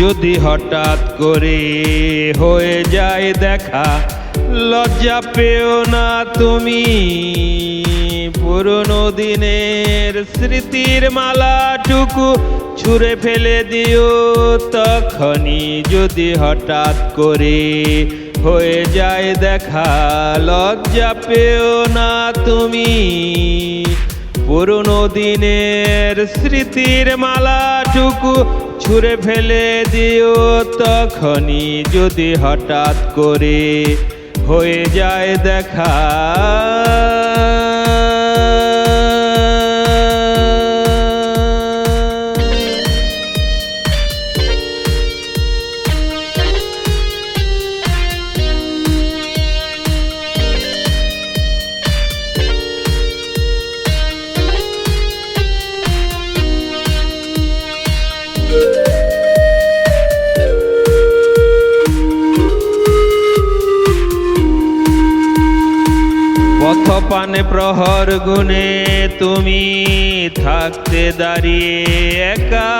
যদি হঠাৎ করে হয়ে যায় দেখা, লজ্জা পেও না তুমি। পুরনো দিনের স্মৃতির মালাটুকু ছুঁড়ে ফেলে দিও তখনই যদি হঠাৎ করে হয়ে যায় দেখা, লজ্জা পেও না তুমি। পুরনো দিনের স্মৃতির মালাটুকু ছুঁড়ে ফেলে দিও তখনই যদি হঠাৎ করে হয়ে যায় দেখা। প্রহর গুনে তুমি থাকতে দাঁড়িয়ে একা।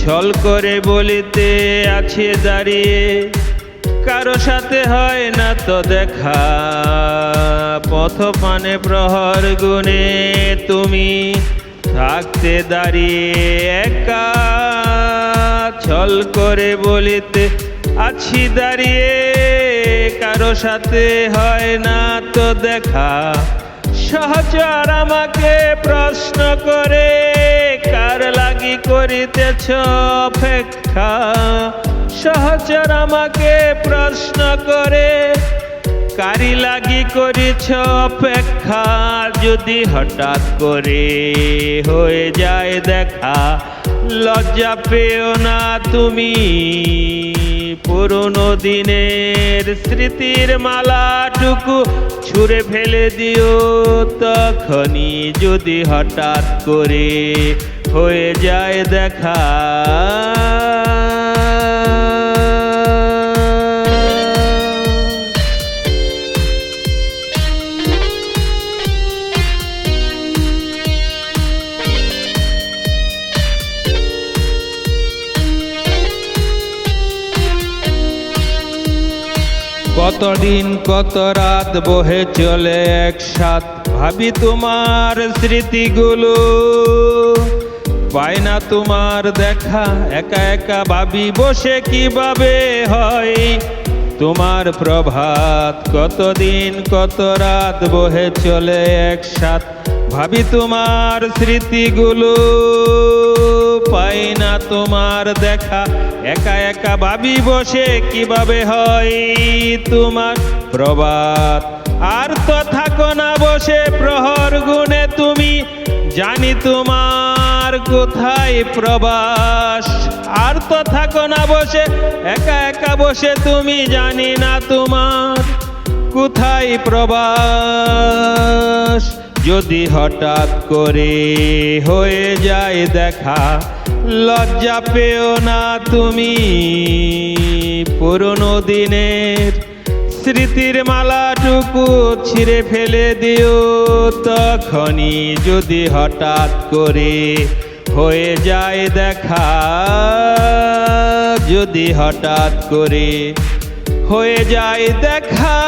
ছল করে বলিতে আছে দাঁড়িয়ে, কারও সাথে হয় না তো দেখা। পথ পানে প্রহর গুনে তুমি থাকতে দাঁড়িয়ে একা। ছল করে বলিতে আছি দাঁড়িয়ে সাথে হয় না তো দেখা। সহচর আমাকে প্রশ্ন করে, কার লাগি করিতেছ অপেক্ষা? সহচর আমাকে প্রশ্ন করে, কারি লাগি করিছ অপেক্ষা? যদি হঠাৎ করে হয়ে যায় দেখা, লজ্জা পেও না তুমি। পুরনো দিনের স্মৃতির মালাটুকু ছুঁড়ে ফেলে দিও তখনই যদি হঠাৎ করে হয়ে যায় দেখা কতদিন কত রাত বহে চলে একসাথ? ভাবি তোমার স্মৃতিগুলো। পাই না তোমার দেখা, একা একা ভাবি বসে কীভাবে হয়? তোমার প্রভাত কতদিন কত রাত বহে চলে একসাথ? ভাবি তোমার স্মৃতিগুলো। পাই না তোমার দেখা। একা একা ভাবি বসে কীভাবে হয় তোমার প্রবাদ। আর তো থাকো না বসে প্রহর গুণে তুমি, জানি তোমার কোথায় প্রবাস। আর তো থাকো না বসে, একা একা বসে তুমি, জানি না তোমার কোথায় প্রবাস। যদি হঠাৎ করে হয়ে যায় দেখা, লজ্জা পেও না তুমি। পুরনো দিনের স্মৃতির মালাটুকু ছিঁড়ে ফেলে দিও। তখনই যদি হঠাৎ করে হয়ে যায় দেখা, যদি হঠাৎ করে হয়ে যায় দেখা